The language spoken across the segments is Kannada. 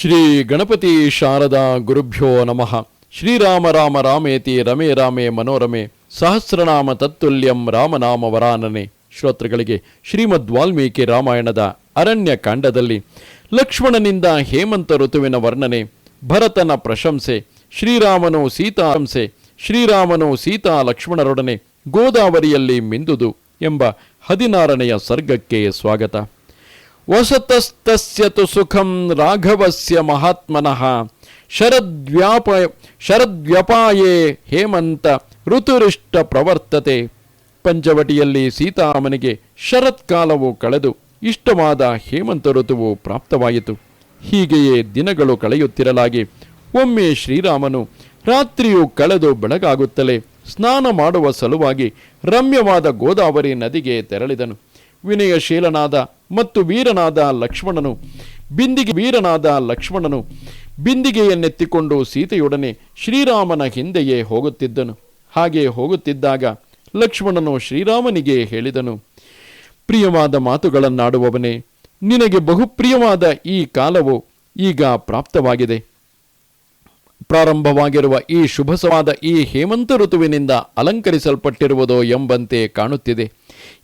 ಶ್ರೀ ಗಣಪತಿ ಶಾರದಾ ಗುರುಭ್ಯೋ ನಮಃ. ಶ್ರೀರಾಮ ರಾಮ ರಾಮೇತಿ ರಮೇ ರಾಮೇ ಮನೋರಮೆ. ಸಹಸ್ರನಾಮ ತತ್ತುಲ್ಯಂ ರಾಮನಾಮ ವರಾನನೆ. ಶ್ರೋತೃಗಳಿಗೆ ಶ್ರೀಮದ್ ವಾಲ್ಮೀಕಿ ರಾಮಾಯಣದ ಅರಣ್ಯ ಕಾಂಡದಲ್ಲಿ ಲಕ್ಷ್ಮಣನಿಂದ ಹೇಮಂತ ಋತುವಿನ ವರ್ಣನೆ. ಭರತನ ಪ್ರಶಂಸೆ. ಶ್ರೀರಾಮನು ಸೀತಾಂಸೆ ಶ್ರೀರಾಮನು ಸೀತಾ ಲಕ್ಷ್ಮಣರೊಡನೆ ಗೋದಾವರಿಯಲ್ಲಿ ಮಿಂದುದು ಎಂಬ ಹದಿನಾರನೆಯ ಸರ್ಗಕ್ಕೆ ಸ್ವಾಗತ. ವಸತಸ್ತಸ್ಯ ತು ಸುಖಂ ರಾಘವಸ್ಯ ಮಹಾತ್ಮನಃ. ಶರದ್ವ್ಯಾಪ ಶರದ್ವ್ಯಪಾಯೇ ಹೇಮಂತ ಋತುರಿಷ್ಟ ಪ್ರವರ್ತತೆ. ಪಂಚವಟಿಯಲ್ಲಿ ಸೀತಾಮನಿಗೆ ಶರತ್ಕಾಲವು ಕಳೆದು ಇಷ್ಟವಾದ ಹೇಮಂತ ಋತುವು ಪ್ರಾಪ್ತವಾಯಿತು. ಹೀಗೆಯೇ ದಿನಗಳು ಕಳೆಯುತ್ತಿರಲಾಗಿ ಒಮ್ಮೆ ಶ್ರೀರಾಮನು ರಾತ್ರಿಯು ಕಳೆದು ಬೆಳಗಾಗುತ್ತಲೇ ಸ್ನಾನ ಮಾಡುವ ಸಲುವಾಗಿ ರಮ್ಯವಾದ ಗೋದಾವರಿ ನದಿಗೆ ತೆರಳಿದನು. ವಿನಯಶೀಲನಾದ ಮತ್ತು ವೀರನಾದ ಲಕ್ಷ್ಮಣನು, ಬಿಂದಿಗೆ ವೀರನಾದ ಲಕ್ಷ್ಮಣನು, ಬಿಂದಿಗೆಯನ್ನೆತ್ತಿಕೊಂಡು ಸೀತೆಯೊಡನೆ ಶ್ರೀರಾಮನ ಹಿಂದೆಯೇ ಹೋಗುತ್ತಿದ್ದನು. ಹಾಗೆ ಹೋಗುತ್ತಿದ್ದಾಗ ಲಕ್ಷ್ಮಣನು ಶ್ರೀರಾಮನಿಗೆ ಹೇಳಿದನು, ಪ್ರಿಯವಾದ ಮಾತುಗಳನ್ನಾಡುವವನೇ, ನಿನಗೆ ಬಹುಪ್ರಿಯವಾದ ಈ ಕಾಲವು ಈಗ ಪ್ರಾಪ್ತವಾಗಿದೆ. ಪ್ರಾರಂಭವಾಗಿರುವ ಈ ಶುಭಸವಾದ ಈ ಹೇಮಂತ ಋತುವಿನಿಂದ ಅಲಂಕರಿಸಲ್ಪಟ್ಟಿರುವುದೋ ಎಂಬಂತೆ ಕಾಣುತ್ತಿದೆ.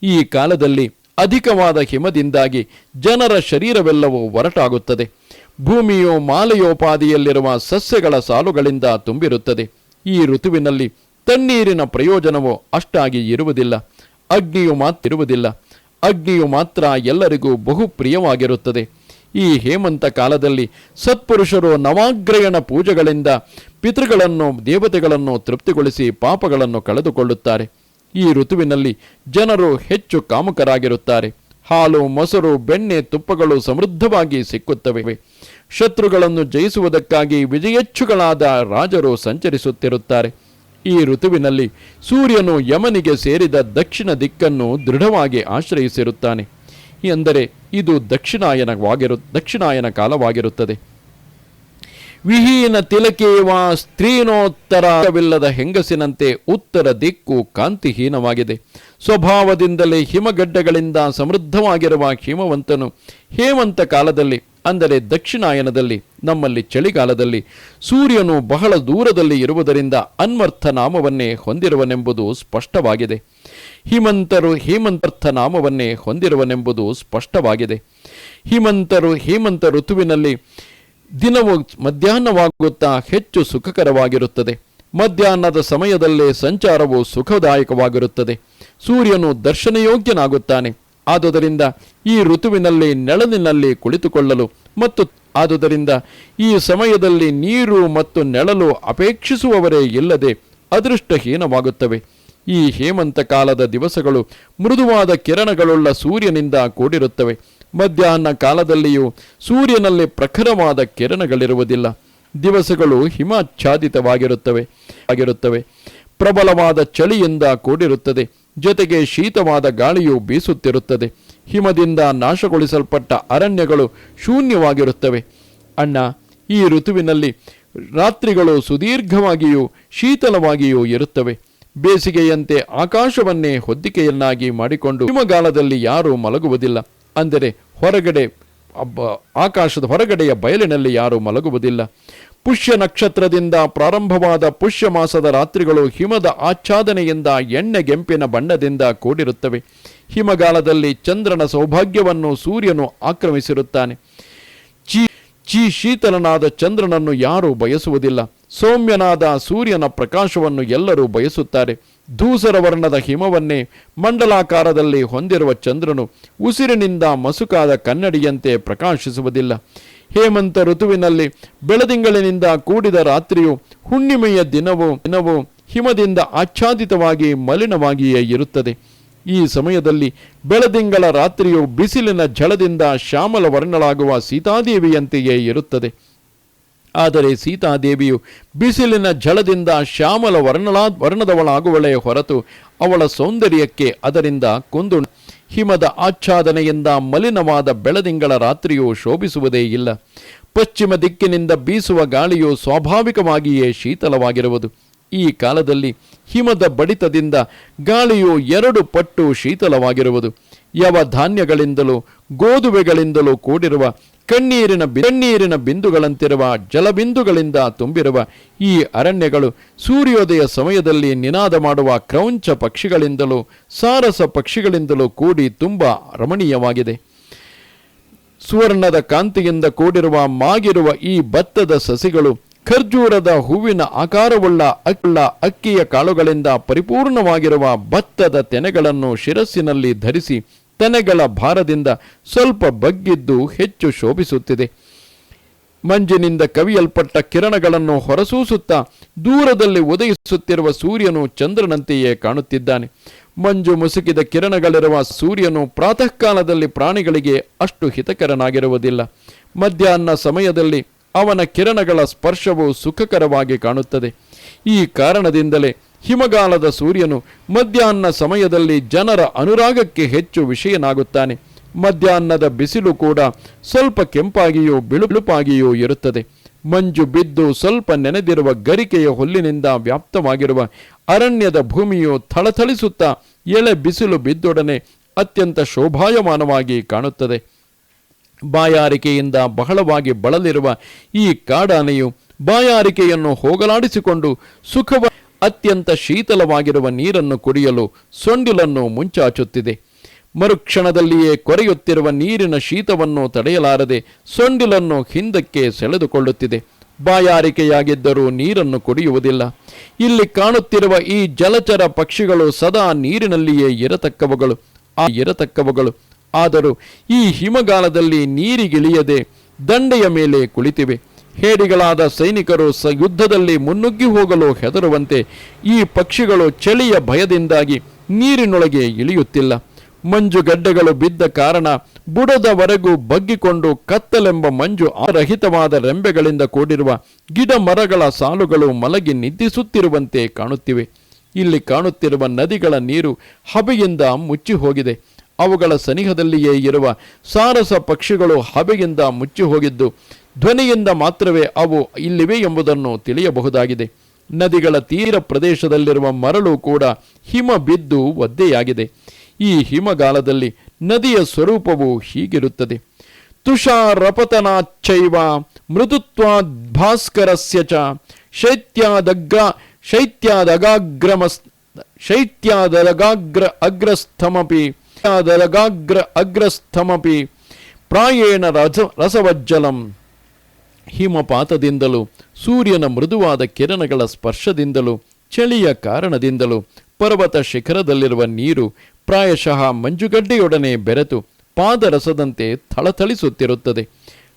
ಈ ಕಾಲದಲ್ಲಿ ಅಧಿಕವಾದ ಹಿಮದಿಂದಾಗಿ ಜನರ ಶರೀರವೆಲ್ಲವೂ ಒರಟಾಗುತ್ತದೆ. ಭೂಮಿಯು ಮಾಲೆಯೋಪಾದಿಯಲ್ಲಿರುವ ಸಸ್ಯಗಳ ಸಾಲುಗಳಿಂದ ತುಂಬಿರುತ್ತದೆ. ಈ ಋತುವಿನಲ್ಲಿ ತಣ್ಣೀರಿನ ಪ್ರಯೋಜನವು ಅಷ್ಟಾಗಿ ಇರುವುದಿಲ್ಲ. ಅಗ್ನಿಯು ಮಾತಿರುವುದಿಲ್ಲ ಅಗ್ನಿಯು ಮಾತ್ರ ಎಲ್ಲರಿಗೂ ಬಹು ಪ್ರಿಯವಾಗಿರುತ್ತದೆ ಈ ಹೇಮಂತ ಕಾಲದಲ್ಲಿ ಸತ್ಪುರುಷರು ನವಾಗ್ರಯಣ ಪೂಜೆಗಳಿಂದ ಪಿತೃಗಳನ್ನು, ದೇವತೆಗಳನ್ನು ತೃಪ್ತಿಗೊಳಿಸಿ ಪಾಪಗಳನ್ನು ಕಳೆದುಕೊಳ್ಳುತ್ತಾರೆ. ಈ ಋತುವಿನಲ್ಲಿ ಜನರು ಹೆಚ್ಚು ಕಾಮುಕರಾಗಿರುತ್ತಾರೆ. ಹಾಲು, ಮೊಸರು, ಬೆಣ್ಣೆ, ತುಪ್ಪಗಳು ಸಮೃದ್ಧವಾಗಿ ಸಿಕ್ಕುತ್ತವೆ. ಶತ್ರುಗಳನ್ನು ಜಯಿಸುವುದಕ್ಕಾಗಿ ವಿಜಯಚ್ಚುಗಳಾದ ರಾಜರು ಸಂಚರಿಸುತ್ತಿರುತ್ತಾರೆ. ಈ ಋತುವಿನಲ್ಲಿ ಸೂರ್ಯನು ಯಮನಿಗೆ ಸೇರಿದ ದಕ್ಷಿಣ ದಿಕ್ಕನ್ನು ದೃಢವಾಗಿ ಆಶ್ರಯಿಸಿರುತ್ತಾನೆ. ಎಂದರೆ ಇದು ದಕ್ಷಿಣಾಯನವಾಗಿರು, ದಕ್ಷಿಣಾಯನ ಕಾಲವಾಗಿರುತ್ತದೆ. ವಿಹೀನ ತಿಲಕೇವ ಸ್ತ್ರೀನೋತ್ತರವಿಲ್ಲದ ಹೆಂಗಸಿನಂತೆ ಉತ್ತರ ದಿಕ್ಕು ಕಾಂತಿಹೀನವಾಗಿದೆ. ಸ್ವಭಾವದಿಂದಲೇ ಹಿಮಗಡ್ಡಗಳಿಂದ ಸಮೃದ್ಧವಾಗಿರುವ ಹಿಮವಂತನು ಹೇಮಂತ ಕಾಲದಲ್ಲಿ, ಅಂದರೆ ದಕ್ಷಿಣಾಯನದಲ್ಲಿ, ನಮ್ಮಲ್ಲಿ ಚಳಿಗಾಲದಲ್ಲಿ, ಸೂರ್ಯನು ಬಹಳ ದೂರದಲ್ಲಿ ಇರುವುದರಿಂದ ಅನ್ವರ್ಥ ನಾಮವನ್ನೇ ಹೊಂದಿರುವನೆಂಬುದು ಸ್ಪಷ್ಟವಾಗಿದೆ. ಹಿಮಂತರು ಹೇಮಂತರ್ಥ ನಾಮವನ್ನೇ ಹೊಂದಿರುವನೆಂಬುದು ಸ್ಪಷ್ಟವಾಗಿದೆ. ಹಿಮಂತರು ಹೇಮಂತ ಋತುವಿನಲ್ಲಿ ದಿನವು ಮಧ್ಯಾಹ್ನವಾಗುತ್ತಾ ಹೆಚ್ಚು ಸುಖಕರವಾಗಿರುತ್ತದೆ. ಮಧ್ಯಾಹ್ನದ ಸಮಯದಲ್ಲೇ ಸಂಚಾರವು ಸುಖದಾಯಕವಾಗಿರುತ್ತದೆ. ಸೂರ್ಯನು ದರ್ಶನಯೋಗ್ಯನಾಗುತ್ತಾನೆ. ಆದುದರಿಂದ ಈ ಋತುವಿನಲ್ಲಿ ನೆಳಲಿನಲ್ಲಿ ಕುಳಿತುಕೊಳ್ಳಲು ಮತ್ತು ಆದುದರಿಂದ ಈ ಸಮಯದಲ್ಲಿ ನೀರು ಮತ್ತು ನೆಳಲು ಅಪೇಕ್ಷಿಸುವವರೇ ಇಲ್ಲದೆ ಅದೃಷ್ಟಹೀನವಾಗುತ್ತವೆ. ಈ ಹೇಮಂತ ಕಾಲದ ದಿವಸಗಳು ಮೃದುವಾದ ಕಿರಣಗಳುಳ್ಳ ಸೂರ್ಯನಿಂದ ಕೂಡಿರುತ್ತವೆ. ಮಧ್ಯಾಹ್ನ ಕಾಲದಲ್ಲಿಯೂ ಸೂರ್ಯನಲ್ಲಿ ಪ್ರಖರವಾದ ಕಿರಣಗಳಿರುವುದಿಲ್ಲ. ದಿವಸಗಳು ಹಿಮಾಚ್ಛಾದಿತವಾಗಿರುತ್ತವೆ, ಆಗಿರುತ್ತವೆ. ಪ್ರಬಲವಾದ ಚಳಿಯಿಂದ ಕೂಡಿರುತ್ತದೆ. ಜೊತೆಗೆ ಶೀತವಾದ ಗಾಳಿಯು ಬೀಸುತ್ತಿರುತ್ತದೆ. ಹಿಮದಿಂದ ನಾಶಗೊಳಿಸಲ್ಪಟ್ಟ ಅರಣ್ಯಗಳು ಶೂನ್ಯವಾಗಿರುತ್ತವೆ. ಅಣ್ಣ, ಈ ಋತುವಿನಲ್ಲಿ ರಾತ್ರಿಗಳು ಸುದೀರ್ಘವಾಗಿಯೂ ಶೀತಲವಾಗಿಯೂ ಇರುತ್ತವೆ. ಬೇಸಿಗೆಯಂತೆ ಆಕಾಶವನ್ನೇ ಹೊದ್ದಿಕೆಯನ್ನಾಗಿ ಮಾಡಿಕೊಂಡು ಹಿಮಗಾಲದಲ್ಲಿ ಯಾರೂ ಮಲಗುವುದಿಲ್ಲ. ಅಂದರೆ ಹೊರಗಡೆ ಆಕಾಶದ ಹೊರಗಡೆಯ ಬಯಲಿನಲ್ಲಿ ಯಾರೂ ಮಲಗುವುದಿಲ್ಲ. ಪುಷ್ಯ ನಕ್ಷತ್ರದಿಂದ ಪ್ರಾರಂಭವಾದ ಪುಷ್ಯ ಮಾಸದ ರಾತ್ರಿಗಳು ಹಿಮದ ಆಚ್ಛಾದನೆಯಿಂದ ಎಣ್ಣೆಗೆಂಪಿನ ಬಣ್ಣದಿಂದ ಕೂಡಿರುತ್ತವೆ. ಹಿಮಗಾಲದಲ್ಲಿ ಚಂದ್ರನ ಸೌಭಾಗ್ಯವನ್ನು ಸೂರ್ಯನು ಆಕ್ರಮಿಸಿರುತ್ತಾನೆ. ಚೀ ಚೀ ಶೀತಲನಾದ ಚಂದ್ರನನ್ನು ಯಾರೂ ಬಯಸುವುದಿಲ್ಲ. ಸೌಮ್ಯನಾದ ಸೂರ್ಯನ ಪ್ರಕಾಶವನ್ನು ಎಲ್ಲರೂ ಬಯಸುತ್ತಾರೆ. ಧೂಸರ ವರ್ಣದ ಹಿಮವನ್ನೇ ಮಂಡಲಾಕಾರದಲ್ಲಿ ಹೊಂದಿರುವ ಚಂದ್ರನು ಉಸಿರಿನಿಂದ ಮಸುಕಾದ ಕನ್ನಡಿಯಂತೆ ಪ್ರಕಾಶಿಸುವುದಿಲ್ಲ. ಹೇಮಂತ ಋತುವಿನಲ್ಲಿ ಬೆಳದಿಂಗಳಿನಿಂದ ಕೂಡಿದ ರಾತ್ರಿಯು ಹುಣ್ಣಿಮೆಯ ದಿನವೂ ದಿನವೂ ಹಿಮದಿಂದ ಆಚ್ಛಾದಿತವಾಗಿ ಮಲಿನವಾಗಿಯೇ ಇರುತ್ತದೆ. ಈ ಸಮಯದಲ್ಲಿ ಬೆಳದಿಂಗಳ ರಾತ್ರಿಯು ಬಿಸಿಲಿನ ಝಳದಿಂದ ಶ್ಯಾಮಲ ವರ್ಣಳಾಗುವ ಸೀತಾದೇವಿಯಂತೆಯೇ ಇರುತ್ತದೆ. ಆದರೆ ಸೀತಾದೇವಿಯು ಬಿಸಿಲಿನ ಝಳದಿಂದ ಶ್ಯಾಮಲ ವರ್ಣಲಾ ವರ್ಣದವಳಾಗುವಳೇ ಹೊರತು ಅವಳ ಸೌಂದರ್ಯಕ್ಕೆ ಅದರಿಂದ ಕೊಂದು ಹಿಮದ ಆಚ್ಛಾದನೆಯಿಂದ ಮಲಿನವಾದ ಬೆಳದಿಂಗಳ ರಾತ್ರಿಯು ಶೋಭಿಸುವುದೇ ಇಲ್ಲ. ಪಶ್ಚಿಮ ದಿಕ್ಕಿನಿಂದ ಬೀಸುವ ಗಾಳಿಯು ಸ್ವಾಭಾವಿಕವಾಗಿಯೇ ಶೀತಲವಾಗಿರುವುದು. ಈ ಕಾಲದಲ್ಲಿ ಹಿಮದ ಬಡಿತದಿಂದ ಗಾಳಿಯು ಎರಡು ಪಟ್ಟು ಶೀತಲವಾಗಿರುವುದು. ಯಾವ ಧಾನ್ಯಗಳಿಂದಲೂ ಗೋಧುವೆಗಳಿಂದಲೂ ಕೂಡಿರುವ ಕಣ್ಣೀರಿನ ಕಣ್ಣೀರಿನ ಬಿಂದುಗಳಂತಿರುವ ಜಲಬಿಂದುಗಳಿಂದ ತುಂಬಿರುವ ಈ ಅರಣ್ಯಗಳು ಸೂರ್ಯೋದಯ ಸಮಯದಲ್ಲಿ ನಿನಾದ ಮಾಡುವ ಕ್ರೌಂಚ ಪಕ್ಷಿಗಳಿಂದಲೂ, ಸಾರಸ ಪಕ್ಷಿಗಳಿಂದಲೂ ಕೂಡಿ ತುಂಬ ರಮಣೀಯವಾಗಿದೆ. ಸುವರ್ಣದ ಕಾಂತಿಯಿಂದ ಕೂಡಿರುವ ಮಾಗಿರುವ ಈ ಭತ್ತದ ಸಸಿಗಳು ಖರ್ಜೂರದ ಹೂವಿನ ಆಕಾರವುಳ್ಳ ಅಕ್ಕಳ ಅಕ್ಕಿಯ ಕಾಳುಗಳಿಂದ ಪರಿಪೂರ್ಣವಾಗಿರುವ ಭತ್ತದ ತೆನೆಗಳನ್ನು ಶಿರಸ್ಸಿನಲ್ಲಿ ಧರಿಸಿ ತೆನೆಗಳ ಭಾರದಿಂದ ಸ್ವಲ್ಪ ಬಗ್ಗಿದ್ದು ಹೆಚ್ಚು ಶೋಭಿಸುತ್ತಿದೆ. ಮಂಜಿನಿಂದ ಕವಿಯಲ್ಪಟ್ಟ ಕಿರಣಗಳನ್ನು ಹೊರಸೂಸುತ್ತಾ ದೂರದಲ್ಲಿ ಉದಯಿಸುತ್ತಿರುವ ಸೂರ್ಯನು ಚಂದ್ರನಂತೆಯೇ ಕಾಣುತ್ತಿದ್ದಾನೆ. ಮಂಜು ಮುಸುಕಿದ ಕಿರಣಗಳಿರುವ ಸೂರ್ಯನು ಪ್ರಾತಃ ಕಾಲದಲ್ಲಿ ಪ್ರಾಣಿಗಳಿಗೆ ಅಷ್ಟು ಹಿತಕರನಾಗಿರುವುದಿಲ್ಲ. ಮಧ್ಯಾಹ್ನ ಸಮಯದಲ್ಲಿ ಅವನ ಕಿರಣಗಳ ಸ್ಪರ್ಶವು ಸುಖಕರವಾಗಿ ಕಾಣುತ್ತದೆ. ಈ ಕಾರಣದಿಂದಲೇ ಹಿಮಗಾಲದ ಸೂರ್ಯನು ಮಧ್ಯಾಹ್ನ ಸಮಯದಲ್ಲಿ ಜನರ ಅನುರಾಗಕ್ಕೆ ಹೆಚ್ಚು ವಿಷಯನಾಗುತ್ತಾನೆ. ಮಧ್ಯಾಹ್ನದ ಬಿಸಿಲು ಕೂಡ ಸ್ವಲ್ಪ ಕೆಂಪಾಗಿಯೂ ಬಿಳುಬಿಳುಪಾಗಿಯೂ ಇರುತ್ತದೆ. ಮಂಜು ಬಿದ್ದು ಸ್ವಲ್ಪ ನೆನೆದಿರುವ ಗರಿಕೆಯ ಹುಲ್ಲಿನಿಂದ ವ್ಯಾಪ್ತವಾಗಿರುವ ಅರಣ್ಯದ ಭೂಮಿಯು ಥಳಥಳಿಸುತ್ತಾ ಎಳೆ ಬಿಸಿಲು ಬಿದ್ದೊಡನೆ ಅತ್ಯಂತ ಶೋಭಾಯಮಾನವಾಗಿ ಕಾಣುತ್ತದೆ. ಬಾಯಾರಿಕೆಯಿಂದ ಬಹಳವಾಗಿ ಬಳಲಿರುವ ಈ ಕಾಡಾನೆಯು ಬಾಯಾರಿಕೆಯನ್ನು ಹೋಗಲಾಡಿಸಿಕೊಂಡು ಸುಖವ ಅತ್ಯಂತ ಶೀತಲವಾಗಿರುವ ನೀರನ್ನು ಕುಡಿಯಲು ಸೊಂಡಿಲನ್ನು ಮುಂಚಾಚುತ್ತಿದೆ. ಮರುಕ್ಷಣದಲ್ಲಿಯೇ ಕೊರೆಯುತ್ತಿರುವ ನೀರಿನ ಶೀತವನ್ನು ತಡೆಯಲಾರದೆ ಸೊಂಡಿಲನ್ನು ಹಿಂದಕ್ಕೆ ಸೆಳೆದುಕೊಳ್ಳುತ್ತಿದೆ. ಬಾಯಾರಿಕೆಯಾಗಿದ್ದರೂ ನೀರನ್ನು ಕುಡಿಯುವುದಿಲ್ಲ. ಇಲ್ಲಿ ಕಾಣುತ್ತಿರುವ ಈ ಜಲಚರ ಪಕ್ಷಿಗಳು ಸದಾ ನೀರಿನಲ್ಲಿಯೇ ಇರತಕ್ಕವುಗಳು. ಆ ಇರತಕ್ಕವುಗಳು. ಆದರೂ ಈ ಹಿಮಗಾಲದಲ್ಲಿ ನೀರಿಗಿಳಿಯದೆ ದಂಡೆಯ ಮೇಲೆ ಕುಳಿತಿವೆ. ಹೇಡಿಗಳಾದ ಸೈನಿಕರು ಸ ಯುದ್ಧದಲ್ಲಿ ಮುನ್ನುಗ್ಗಿ ಹೋಗಲು ಹೆದರುವಂತೆ ಈ ಪಕ್ಷಿಗಳು ಚಳಿಯ ಭಯದಿಂದಾಗಿ ನೀರಿನೊಳಗೆ ಇಳಿಯುತ್ತಿಲ್ಲ. ಮಂಜುಗಡ್ಡೆಗಳು ಬಿದ್ದ ಕಾರಣ ಬುಡದವರೆಗೂ ಬಗ್ಗಿಕೊಂಡು ಕತ್ತಲೆಂಬ ಮಂಜು ಅರಹಿತವಾದ ರೆಂಬೆಗಳಿಂದ ಕೂಡಿರುವ ಗಿಡ ಮರಗಳ ಸಾಲುಗಳು ಮಲಗಿ ನಿದ್ದಿಸುತ್ತಿರುವಂತೆ ಕಾಣುತ್ತಿವೆ. ಇಲ್ಲಿ ಕಾಣುತ್ತಿರುವ ನದಿಗಳ ನೀರು ಹಬೆಯಿಂದ ಮುಚ್ಚಿ ಹೋಗಿದೆ. ಅವುಗಳ ಸನಿಹದಲ್ಲಿಯೇ ಇರುವ ಸಾರಸ ಪಕ್ಷಿಗಳು ಹಬೆಯಿಂದ ಮುಚ್ಚಿ ಹೋಗಿದ್ದು ಧ್ವನಿಯಿಂದ ಮಾತ್ರವೇ ಅವು ಇಲ್ಲಿವೆ ಎಂಬುದನ್ನು ತಿಳಿಯಬಹುದಾಗಿದೆ. ನದಿಗಳ ತೀರ ಪ್ರದೇಶದಲ್ಲಿರುವ ಮರಳು ಕೂಡ ಹಿಮ ಬಿದ್ದು ಒದ್ದೆಯಾಗಿದೆ. ಈ ಹಿಮಗಾಲದಲ್ಲಿ ನದಿಯ ಸ್ವರೂಪವು ಹೀಗಿರುತ್ತದೆ. ತುಷಾರಪತನಾಚ್ಚೈವ ಮೃದುತ್ವಾದ್ಭಾಸ್ಕರಸ್ಯ ಚ ಶೈತ್ಯಾದಗ್ರ ಶೈತ್ಯಾದಗಾಗ್ರಮಸ್ ಶೈತ್ಯಾದಲಗಾಗ್ರ ಅಗ್ರಸ್ಥಮಪಿ ಅಗ್ರಸ್ಥಮಪಿ ಪ್ರಾಯೇಣ ರಸ ರಸವಜ್ಜಲಂ. ಹಿಮಪಾತದಿಂದಲೂ, ಸೂರ್ಯನ ಮೃದುವಾದ ಕಿರಣಗಳ ಸ್ಪರ್ಶದಿಂದಲೂ, ಚಳಿಯ ಕಾರಣದಿಂದಲೂ, ಪರ್ವತ ಶಿಖರದಲ್ಲಿರುವ ನೀರು ಪ್ರಾಯಶಃ ಮಂಜುಗಡ್ಡೆಯೊಡನೆ ಬೆರೆತು ಪಾದರಸದಂತೆ ಥಳಥಳಿಸುತ್ತಿರುತ್ತದೆ.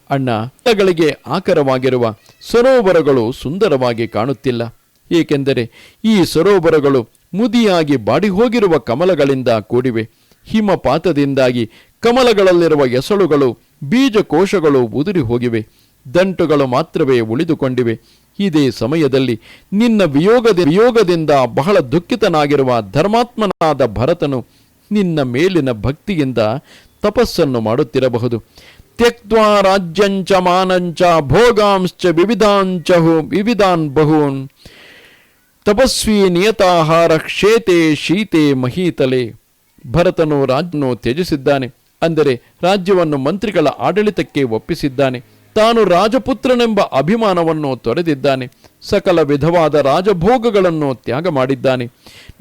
ಅಣ್ಣ ಗಳಿಗೆ ಆಕರವಾಗಿರುವ ಸರೋವರಗಳು ಸುಂದರವಾಗಿ ಕಾಣುತ್ತಿಲ್ಲ. ಏಕೆಂದರೆ ಈ ಸರೋವರಗಳು ಮುದಿಯಾಗಿ ಬಾಡಿಹೋಗಿರುವ ಕಮಲಗಳಿಂದ ಕೂಡಿವೆ. ಹಿಮಪಾತದಿಂದಾಗಿ ಕಮಲಗಳಲ್ಲಿರುವ ಎಸಳುಗಳು, ಬೀಜಕೋಶಗಳು ಉದುರಿ ಹೋಗಿವೆ ದಂಟುಗಳು ಮಾತ್ರವೇ ಉಳಿದುಕೊಂಡಿವೆ. ಇದೇ ಸಮಯದಲ್ಲಿ ನಿನ್ನ ವಿಯೋಗದ, ವಿಯೋಗದಿಂದ ಬಹಳ ದುಃಖಿತನಾಗಿರುವ ಧರ್ಮಾತ್ಮನಾದ ಭರತನು ನಿನ್ನ ಮೇಲಿನ ಭಕ್ತಿಯಿಂದ ತಪಸ್ಸನ್ನು ಮಾಡುತ್ತಿರಬಹುದು. ತ್ಯಕ್ವಾ ರಾಜ್ಯಂಚ ಮಾನಂಚ ಭೋಗಾಂಶ್ಚ ವಿವಿಧಾಂಚಹು ವಿವಿಧಾನ್ ಬಹೂನ್. ತಪಸ್ವಿ ನಿಯತಾಹಾರ ಕ್ಷೇತೆ ಶೀತೆ ಮಹೀತಲೆ. ಭರತನು ರಾಜನು ತ್ಯಜಿಸಿದ್ದಾನೆ. ಅಂದರೆ ರಾಜ್ಯವನ್ನು ಮಂತ್ರಿಗಳ ಆಡಳಿತಕ್ಕೆ ಒಪ್ಪಿಸಿದ್ದಾನೆ. ತಾನು ರಾಜಪುತ್ರನೆಂಬ ಅಭಿಮಾನವನ್ನು ತೊರೆದಿದ್ದಾನೆ. ಸಕಲ ವಿಧವಾದ ರಾಜಭೋಗಗಳನ್ನು ತ್ಯಾಗ ಮಾಡಿದ್ದಾನೆ.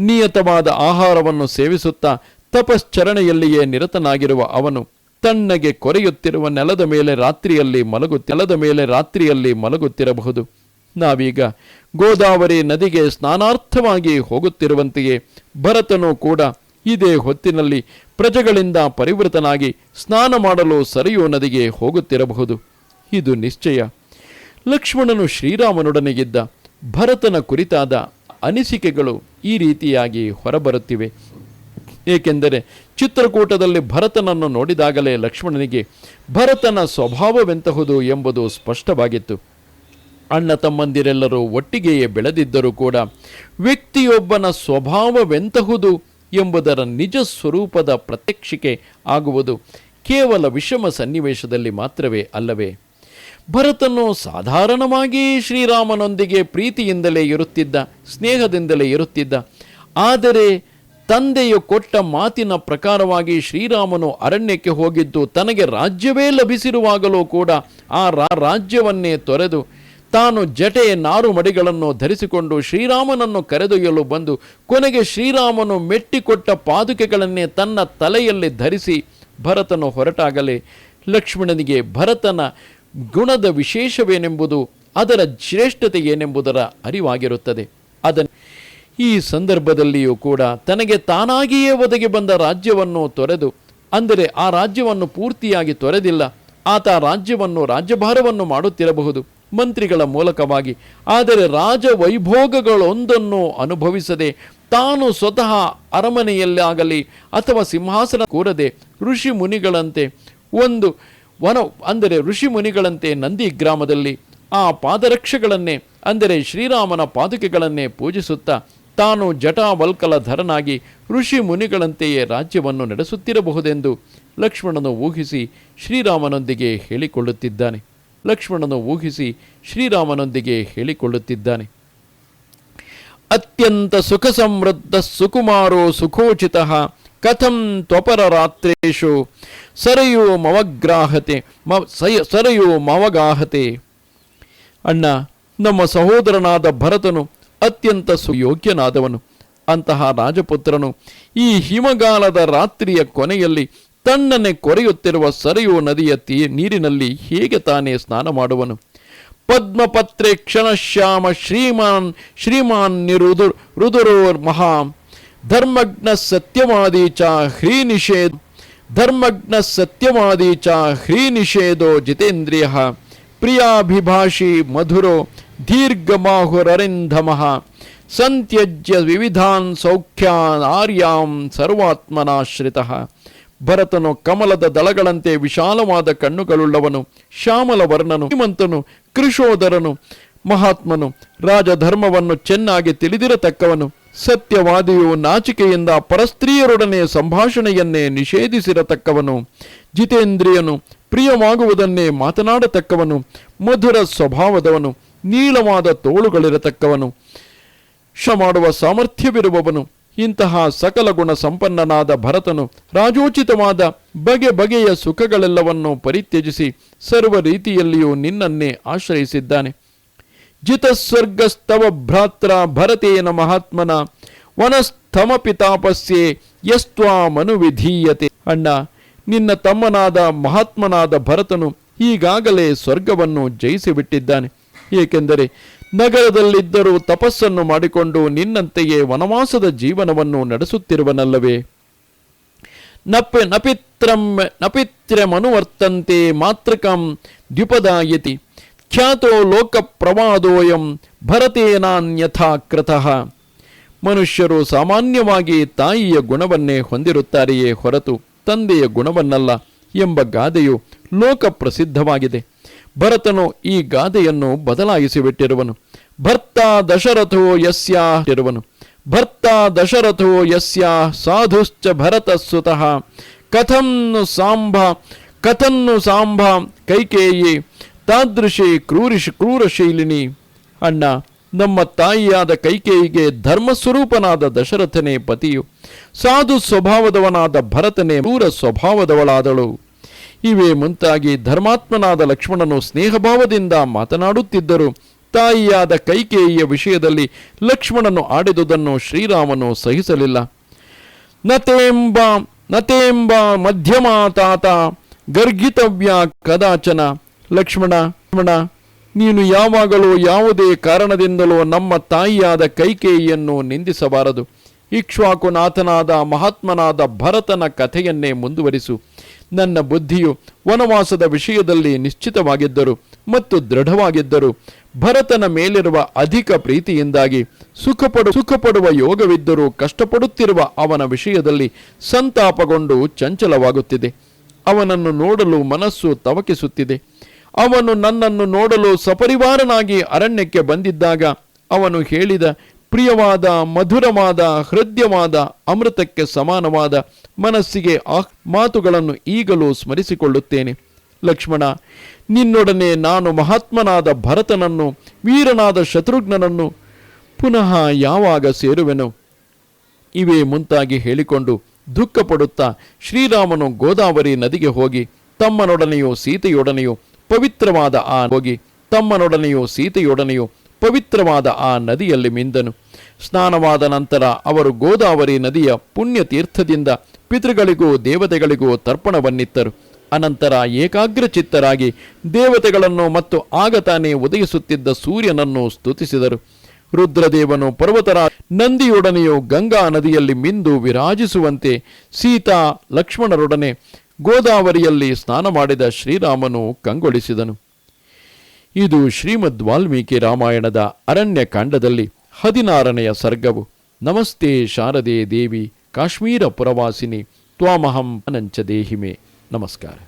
ನಿಯತವಾದ ಆಹಾರವನ್ನು ಸೇವಿಸುತ್ತಾ ತಪಶ್ಚರಣೆಯಲ್ಲಿಯೇ ನಿರತನಾಗಿರುವ ಅವನು ತಣ್ಣಗೆ ಕೊರೆಯುತ್ತಿರುವ ನೆಲದ ಮೇಲೆ ರಾತ್ರಿಯಲ್ಲಿ ಮಲಗು ನೆಲದ ಮೇಲೆ ರಾತ್ರಿಯಲ್ಲಿ ಮಲಗುತ್ತಿರಬಹುದು. ನಾವೀಗ ಗೋದಾವರಿ ನದಿಗೆ ಸ್ನಾನಾರ್ಥವಾಗಿ ಹೋಗುತ್ತಿರುವಂತೆಯೇ ಭರತನು ಕೂಡ ಇದೇ ಹೊತ್ತಿನಲ್ಲಿ ಪ್ರಜೆಗಳಿಂದ ಪರಿವೃತನಾಗಿ ಸ್ನಾನ ಮಾಡಲು ಸರಿಯೂ ನದಿಗೆ ಹೋಗುತ್ತಿರಬಹುದು. ಇದು ನಿಶ್ಚಯ. ಲಕ್ಷ್ಮಣನು ಶ್ರೀರಾಮನೊಡನೆ ಗೆದ್ದ ಭರತನ ಕುರಿತಾದ ಅನಿಸಿಕೆಗಳು ಈ ರೀತಿಯಾಗಿ ಹೊರಬರುತ್ತಿವೆ. ಏಕೆಂದರೆ ಚಿತ್ರಕೂಟದಲ್ಲಿ ಭರತನನ್ನು ನೋಡಿದಾಗಲೇ ಲಕ್ಷ್ಮಣನಿಗೆ ಭರತನ ಸ್ವಭಾವವೆಂತಹುದು ಎಂಬುದು ಸ್ಪಷ್ಟವಾಗಿತ್ತು. ಅಣ್ಣ ತಮ್ಮಂದಿರೆಲ್ಲರೂ ಒಟ್ಟಿಗೆಯೇ ಬೆಳೆದಿದ್ದರೂ ಕೂಡ ವ್ಯಕ್ತಿಯೊಬ್ಬನ ಸ್ವಭಾವವೆಂತಹುದು ಎಂಬುದರ ನಿಜ ಸ್ವರೂಪದ ಪ್ರತ್ಯಕ್ಷಿಕೆ ಆಗುವುದು ಕೇವಲ ವಿಷಮ ಸನ್ನಿವೇಶದಲ್ಲಿ ಮಾತ್ರವೇ ಅಲ್ಲವೇ? ಭರತನು ಸಾಧಾರಣವಾಗಿ ಶ್ರೀರಾಮನೊಂದಿಗೆ ಪ್ರೀತಿಯಿಂದಲೇ ಇರುತ್ತಿದ್ದ, ಸ್ನೇಹದಿಂದಲೇ ಇರುತ್ತಿದ್ದ. ಆದರೆ ತಂದೆಯು ಕೊಟ್ಟ ಮಾತಿನ ಪ್ರಕಾರವಾಗಿ ಶ್ರೀರಾಮನು ಅರಣ್ಯಕ್ಕೆ ಹೋಗಿದ್ದು ತನಗೆ ರಾಜ್ಯವೇ ಲಭಿಸಿರುವಾಗಲೂ ಕೂಡ ಆ ರಾಜ್ಯವನ್ನೇ ತೊರೆದು ತಾನು ಜಟೆ ನಾರು ಮಡಿಗಳನ್ನು ಧರಿಸಿಕೊಂಡು ಶ್ರೀರಾಮನನ್ನು ಕರೆದೊಯ್ಯಲು ಬಂದು ಕೊನೆಗೆ ಶ್ರೀರಾಮನು ಮೆಟ್ಟಿಕೊಟ್ಟ ಪಾದುಕೆಗಳನ್ನೇ ತನ್ನ ತಲೆಯಲ್ಲಿ ಧರಿಸಿ ಭರತನು ಹೊರಟಾಗಲೇ ಲಕ್ಷ್ಮಣನಿಗೆ ಭರತನ ಗುಣದ ವಿಶೇಷವೇನೆಂಬುದು ಅದರ ಶ್ರೇಷ್ಠತೆ ಏನೆಂಬುದರ ಅರಿವಾಗಿರುತ್ತದೆ. ಅದನ್ನು ಈ ಸಂದರ್ಭದಲ್ಲಿಯೂ ಕೂಡ ತನಗೆ ತಾನಾಗಿಯೇ ಒದಗಿ ಬಂದ ರಾಜ್ಯವನ್ನು ತೊರೆದು, ಅಂದರೆ ಆ ರಾಜ್ಯವನ್ನು ಪೂರ್ತಿಯಾಗಿ ತೊರೆದಿಲ್ಲ, ಆತ ರಾಜ್ಯವನ್ನು ರಾಜ್ಯಭಾರವನ್ನು ಮಾಡುತ್ತಿರಬಹುದು, ಮಂತ್ರಿಗಳ ಮೂಲಕವಾಗಿ. ಆದರೆ ರಾಜ ವೈಭೋಗಗಳೊಂದನ್ನು ಅನುಭವಿಸದೆ, ತಾನು ಸ್ವತಃ ಅರಮನೆಯಲ್ಲಾಗಲಿ ಅಥವಾ ಸಿಂಹಾಸನ ಕೂರದೆ ಋಷಿ ಮುನಿಗಳಂತೆ ಒಂದು ವನ, ಅಂದರೆ ಋಷಿ ಮುನಿಗಳಂತೆ ನಂದಿ ಗ್ರಾಮದಲ್ಲಿ ಆ ಪಾದರಕ್ಷೆಗಳನ್ನೇ, ಅಂದರೆ ಶ್ರೀರಾಮನ ಪಾದುಕೆಗಳನ್ನೇ ಪೂಜಿಸುತ್ತಾ ತಾನು ಜಟಾವಲ್ಕಲ ಧರನಾಗಿ ಋಷಿ ಮುನಿಗಳಂತೆಯೇ ರಾಜ್ಯವನ್ನು ನಡೆಸುತ್ತಿರಬಹುದೆಂದು ಲಕ್ಷ್ಮಣನು ಊಹಿಸಿ ಶ್ರೀರಾಮನೊಂದಿಗೆ ಹೇಳಿಕೊಳ್ಳುತ್ತಿದ್ದಾನೆ. ಲಕ್ಷ್ಮಣನು ಊಹಿಸಿ ಶ್ರೀರಾಮನೊಂದಿಗೆ ಹೇಳಿಕೊಳ್ಳುತ್ತಿದ್ದಾನೆ. ಅತ್ಯಂತ ಸುಖ ಸಮೃದ್ಧ ಸುಕುಮಾರೋ ಸುಖೋಚಿತ ಕಥಂ ತ್ವಪರ ರಾತ್ರು ಸರಯೋ ಮವಗ್ರಾಹತೆ ಮ ಸಯ ಸರಯೋ ಮವಗಾಹತೆ ಅಣ್ಣ ನಮ್ಮ ಸಹೋದರನಾದ ಭರತನು ಅತ್ಯಂತ ಸುಯೋಗ್ಯನಾದವನು. ಅಂತಹ ರಾಜಪುತ್ರನು ಈ ಹಿಮಗಾಲದ ರಾತ್ರಿಯ ಕೊನೆಯಲ್ಲಿ ತಣ್ಣನೆ ಕೊರೆಯುತ್ತಿರುವ ಸರಿಯೋ ನದಿಯ ತೀ ನೀರಿನಲ್ಲಿ ಹೇಗೆ ತಾನೇ ಸ್ನಾನ ಮಾಡುವನು? ಪದ್ಮಪತ್ರೆ ಕ್ಷಣಶ್ಯಾಮ ಶ್ರೀಮಾನ್ ಶ್ರೀಮಾನ್ ನಿರುದು ರುದುರೋರ್ ಮಹಾ ಧರ್ಮಜ್ಞ ಸತ್ಯವಾದಿ ಚ ಹ್ರೀ ನಿಷೇಧ. ಧರ್ಮಜ್ಞ ಸತ್ಯವಾದಿ ಚ ಹ್ರೀ ನಿಷೇಧೋ ಜಿತೇಂದ್ರಿಯ. ಪ್ರಿಯಾಭಿಭಾಷಿ ಮಧುರೋ ದೀರ್ಘಮಾಹುರರಿಂಧಮಃ. ಸಂತ್ಯಜ್ಯ ವಿವಿಧಾನ್ ಸೌಖ್ಯಾನ್ ಆರ್ಯಾಂ ಸರ್ವಾತ್ಮನಾಶ್ರಿತಃ. ಭರತನು ಕಮಲದ ದಳಗಳಂತೆ ವಿಶಾಲವಾದ ಕಣ್ಣುಗಳುಳ್ಳವನು ಶ್ಯಾಮಲ ವರ್ಣನು ಶ್ರೀಮಂತನು ಕೃಶೋದರನು, ಮಹಾತ್ಮನು, ರಾಜಧರ್ಮವನ್ನು ಚೆನ್ನಾಗಿ ತಿಳಿದಿರತಕ್ಕವನು. ಸತ್ಯವಾದಿಯು ನಾಚಿಕೆಯಿಂದ ಪರಸ್ತ್ರೀಯರೊಡನೆ ಸಂಭಾಷಣೆಯನ್ನೇ ನಿಷೇಧಿಸಿರತಕ್ಕವನು. ಜಿತೇಂದ್ರಿಯನು ಪ್ರಿಯವಾಗುವುದನ್ನೇ ಮಾತನಾಡತಕ್ಕವನು. ಮಧುರ ಸ್ವಭಾವದವನು ನೀಳವಾದ ತೋಳುಗಳಿರತಕ್ಕವನು. ಮಾಡುವ ಸಾಮರ್ಥ್ಯವಿರುವವನು, ಇಂತಹ ಸಕಲ ಗುಣ ಸಂಪನ್ನನಾದ ಭರತನು ರಾಜೋಚಿತವಾದ ಬಗೆ ಬಗೆಯ ಸುಖಗಳೆಲ್ಲವನ್ನೂ ಪರಿತ್ಯಜಿಸಿ ಸರ್ವ ರೀತಿಯಲ್ಲಿಯೂ ನಿನ್ನನ್ನೇ ಆಶ್ರಯಿಸಿದ್ದಾನೆ. ಜಿತಸ್ವರ್ಗಸ್ತವ ಭ್ರಾತ್ರ ಭರತೇನ ಮಹಾತ್ಮನ ವನಸ್ಥಮ ಪಿತಾಪಸ್ಯೆ ಯಸ್ತ್ವಾ ಮನುವಿಧೀಯತೆ ಅಣ್ಣ, ನಿನ್ನ ತಮ್ಮನಾದ ಮಹಾತ್ಮನಾದ ಭರತನು ಈಗಾಗಲೇ ಸ್ವರ್ಗವನ್ನು ಜಯಿಸಿಬಿಟ್ಟಿದ್ದಾನೆ. ಏಕೆಂದರೆ ನಗರದಲ್ಲಿದ್ದರೂ ತಪಸ್ಸನ್ನು ಮಾಡಿಕೊಂಡು ನಿನ್ನಂತೆಯೇ ವನವಾಸದ ಜೀವನವನ್ನು ನಡೆಸುತ್ತಿರುವನಲ್ಲವೇ. ನಪೆ ನಪಿತ್ರಂ ನಪಿತ್ರಮನುವರ್ತಂತೆ ಮಾತೃಕಂ ದ್ಯುಪದಾಯತಿ. ಖ್ಯಾತೋ ಲೋಕ ಪ್ರವಾದೋಯಂ ಭರತೇನಾನ್ಯಥಾ ಕೃತಃ. ಮನುಷ್ಯರು ಸಾಮಾನ್ಯವಾಗಿ ತಾಯಿಯ ಗುಣವನ್ನೇ ಹೊಂದಿರುತ್ತಾರೆಯೇ ಹೊರತು ತಂದೆಯ ಗುಣವನ್ನಲ್ಲ ಎಂಬ ಗಾದೆಯು ಲೋಕ ಪ್ರಸಿದ್ಧವಾಗಿದೆ. ಭರತನು ಈ ಗಾದೆಯನ್ನು ಬದಲಾಯಿಸಿಬಿಟ್ಟಿರುವನು. ಭರ್ತ ದಶರಥೋ ಯಸ್ಯ ಇರುವನು. ಭರ್ತ ದಶರಥೋ ಯಸ್ಯ ಸಾಧುಶ್ಚ ಭರತ ಸುತಃ. ಕಥನ್ನು ಸಾಂಬ ಕಥನ್ನು ಸಾಂಬ ಕೈಕೇಯಿ ತಾದೃಶಿ ಕ್ರೂರಿಶ್ ಕ್ರೂರಶೀಲಿನಿ ಅಣ್ಣ, ನಮ್ಮ ತಾಯಿಯಾದ ಕೈಕೇಯಿಗೆ ಧರ್ಮಸ್ವರೂಪನಾದ ದಶರಥನೇ ಪತಿಯು ಸಾಧು ಸ್ವಭಾವದವನಾದ ಭರತನೇ ಕ್ರೂರ ಸ್ವಭಾವದವಳಾದಳು. ಇವೇ ಮುಂತಾಗಿ ಧರ್ಮಾತ್ಮನಾದ ಲಕ್ಷ್ಮಣನು ಸ್ನೇಹಭಾವದಿಂದ ಮಾತನಾಡುತ್ತಿದ್ದರು. ತಾಯಿಯಾದ ಕೈಕೇಯಿಯ ವಿಷಯದಲ್ಲಿ ಲಕ್ಷ್ಮಣನು ಆಡಿದುದನ್ನು ಶ್ರೀರಾಮನು ಸಹಿಸಲಿಲ್ಲ. ನತೇಂಬ ನತೇಂಬ ಮಧ್ಯಮ ತಾತ ಗರ್ಗಿತವ್ಯ ಕದಾಚನ ಲಕ್ಷ್ಮಣ ಲಕ್ಷ್ಮಣ, ನೀನು ಯಾವಾಗಲೂ ಯಾವುದೇ ಕಾರಣದಿಂದಲೂ ನಮ್ಮ ತಾಯಿಯಾದ ಕೈಕೇಯಿಯನ್ನು ನಿಂದಿಸಬಾರದು. ಇಕ್ಷ್ವಾಕುನಾಥನಾದ ಮಹಾತ್ಮನಾದ ಭರತನ ಕಥೆಯನ್ನೇ ಮುಂದುವರಿಸು. ನನ್ನ ಬುದ್ಧಿಯು ವನವಾಸದ ವಿಷಯದಲ್ಲಿ ನಿಶ್ಚಿತವಾಗಿದ್ದರು ಮತ್ತು ದೃಢವಾಗಿದ್ದರು. ಭರತನ ಮೇಲಿರುವ ಅಧಿಕ ಪ್ರೀತಿಯಿಂದಾಗಿ ಸುಖಪಡು, ಸುಖಪಡುವ ಯೋಗವಿದ್ದರೂ ಕಷ್ಟಪಡುತ್ತಿರುವ ಅವನ ವಿಷಯದಲ್ಲಿ ಸಂತಾಪಗೊಂಡು ಚಂಚಲವಾಗುತ್ತಿದೆ. ಅವನನ್ನು ನೋಡಲು ಮನಸ್ಸು ತವಕಿಸುತ್ತಿದೆ. ಅವನು ನನ್ನನ್ನು ನೋಡಲು ಸಪರಿವಾರನಾಗಿ ಅರಣ್ಯಕ್ಕೆ ಬಂದಿದ್ದಾಗ ಅವನು ಹೇಳಿದ, ಪ್ರಿಯವಾದ, ಮಧುರವಾದ, ಹೃದಯವಾದ, ಅಮೃತಕ್ಕೆ ಸಮಾನವಾದ ಮನಸ್ಸಿಗೆ ಆ ಮಾತುಗಳನ್ನು ಈಗಲೂ ಸ್ಮರಿಸಿಕೊಳ್ಳುತ್ತೇನೆ. ಲಕ್ಷ್ಮಣ, ನಿನ್ನೊಡನೆ ನಾನು ಮಹಾತ್ಮನಾದ ಭರತನನ್ನು, ವೀರನಾದ ಶತ್ರುಘ್ನನನ್ನು ಪುನಃ ಯಾವಾಗ ಸೇರುವೆನು? ಇವೇ ಮುಂತಾಗಿ ಹೇಳಿಕೊಂಡು ದುಃಖಪಡುತ್ತಾ ಶ್ರೀರಾಮನು ಗೋದಾವರಿ ನದಿಗೆ ಹೋಗಿ ತಮ್ಮನೊಡನೆಯೂ ಸೀತೆಯೊಡನೆಯೂ ಪವಿತ್ರವಾದ ಆ ಹೋಗಿ ತಮ್ಮನೊಡನೆಯೂ ಸೀತೆಯೊಡನೆಯೂ ಪವಿತ್ರವಾದ ಆ ನದಿಯಲ್ಲಿ ಮಿಂದನು. ಸ್ನಾನವಾದ ನಂತರ ಅವರು ಗೋದಾವರಿ ನದಿಯ ಪುಣ್ಯ ತೀರ್ಥದಿಂದ ಪಿತೃಗಳಿಗೂ ದೇವತೆಗಳಿಗೂ ತರ್ಪಣವನ್ನಿತ್ತರು. ಅನಂತರ ಏಕಾಗ್ರಚಿತ್ತರಾಗಿ ದೇವತೆಗಳನ್ನು ಮತ್ತು ಆಗ ತಾನೇ ಉದಯಿಸುತ್ತಿದ್ದ ಸೂರ್ಯನನ್ನು ಸ್ತುತಿಸಿದರು. ರುದ್ರದೇವನು ಪರ್ವತರ ನಂದಿಯೊಡನೆಯೂ ಗಂಗಾ ನದಿಯಲ್ಲಿ ಮಿಂದು ವಿರಾಜಿಸುವಂತೆ ಸೀತಾ ಲಕ್ಷ್ಮಣರೊಡನೆ ಗೋದಾವರಿಯಲ್ಲಿ ಸ್ನಾನ ಮಾಡಿದ ಶ್ರೀರಾಮನು ಕಂಗೊಳಿಸಿದನು. ಇದು ಶ್ರೀಮದ್ ವಾಲ್ಮೀಕಿ ರಾಮಾಯಣದ ಅರಣ್ಯಕಾಂಡದಲ್ಲಿ ಹದಿನಾರನೆಯ ಸರ್ಗವು. ನಮಸ್ತೆ ಶಾರದೆ ದೇವಿ, ಕಾಶ್ಮೀರ ಪುರವಾಸಿನಿ, ತ್ವಾಮಹಂ ಅನಂಚ ದೇಹಿಮೆ. ನಮಸ್ಕಾರ.